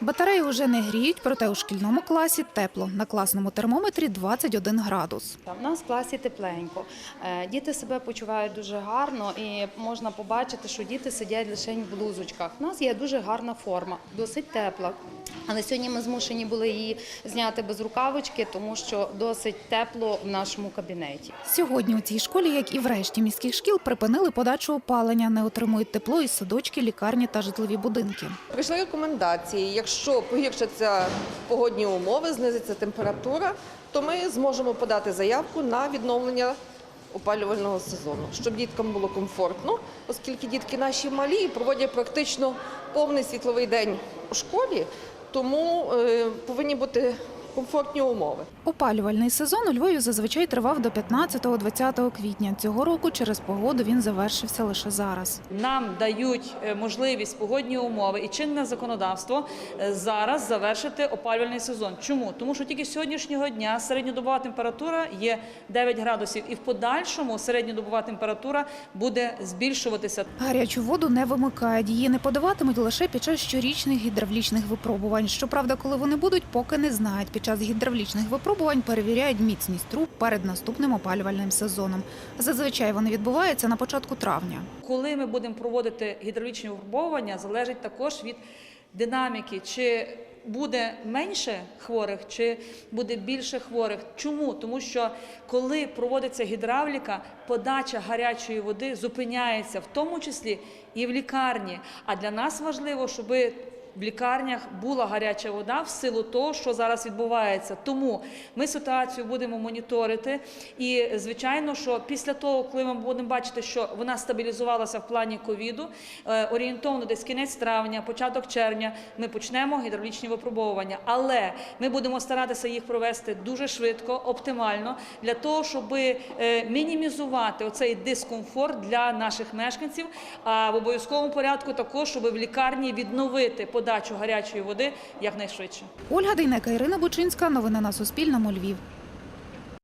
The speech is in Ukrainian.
Батареї уже не гріють, проте у шкільному класі тепло. На класному термометрі 21 градус. У нас в класі тепленько. Е, Діти себе почувають дуже гарно і можна побачити, що діти сидять лише в блузочках. У нас є дуже гарна форма, досить тепла. Але сьогодні ми змушені були її зняти без рукавички, тому що досить тепло в нашому кабінеті. Сьогодні у цій школі, як і в решті міських шкіл, припинили подачу опалення, не отримують тепло із садочки, лікарні та житлові будинки. Прийшли рекомендації. Якщо погіршаться погодні умови, знизиться температура, то ми зможемо подати заявку на відновлення опалювального сезону, щоб діткам було комфортно, оскільки дітки наші малі і проводять практично повний світловий день у школі, тому е, повинні бути комфортні умови. Опалювальний сезон у Львові зазвичай тривав до 15-20 квітня. Цього року через погоду він завершився лише зараз. Нам дають е, можливість погодні умови і чинне законодавство е, зараз завершити опалювальний сезон. Чому? Тому що тільки сьогоднішнього дня середньодобова температура є 9 градусів, і в подальшому середньодобова температура буде збільшуватися. Гарячу воду не вимикають. Її не подаватимуть лише під час щорічних гідравлічних випробувань. Щоправда, коли вони будуть, поки не знають. Під час гідравлічних випробувань перевіряють міцність труб перед наступним опалювальним сезоном. Зазвичай вони відбуваються на початку травня. Коли ми будемо проводити гідравлічні випробування, залежить також від динаміки, чи буде менше хворих, чи буде більше хворих. Чому? Тому що коли проводиться гідравліка, подача гарячої води зупиняється, в тому числі і в лікарні. А для нас важливо, щоб в лікарнях була гаряча вода в силу того, що зараз відбувається. Тому ми ситуацію будемо моніторити. І звичайно, що після того, коли ми будемо бачити, що вона стабілізувалася в плані ковіду, е, орієнтовно десь кінець травня, початок червня, ми почнемо гідравлічні випробовування. Але ми будемо старатися їх провести дуже швидко, оптимально, для того, щоб е, мінімізувати оцей дискомфорт для наших мешканців. А в обов'язковому порядку також, щоб в лікарні відновити подачу гарячої води якнайшвидше. Ольга Дейнека, Ірина Бучинська. Новини на Суспільному. Львів.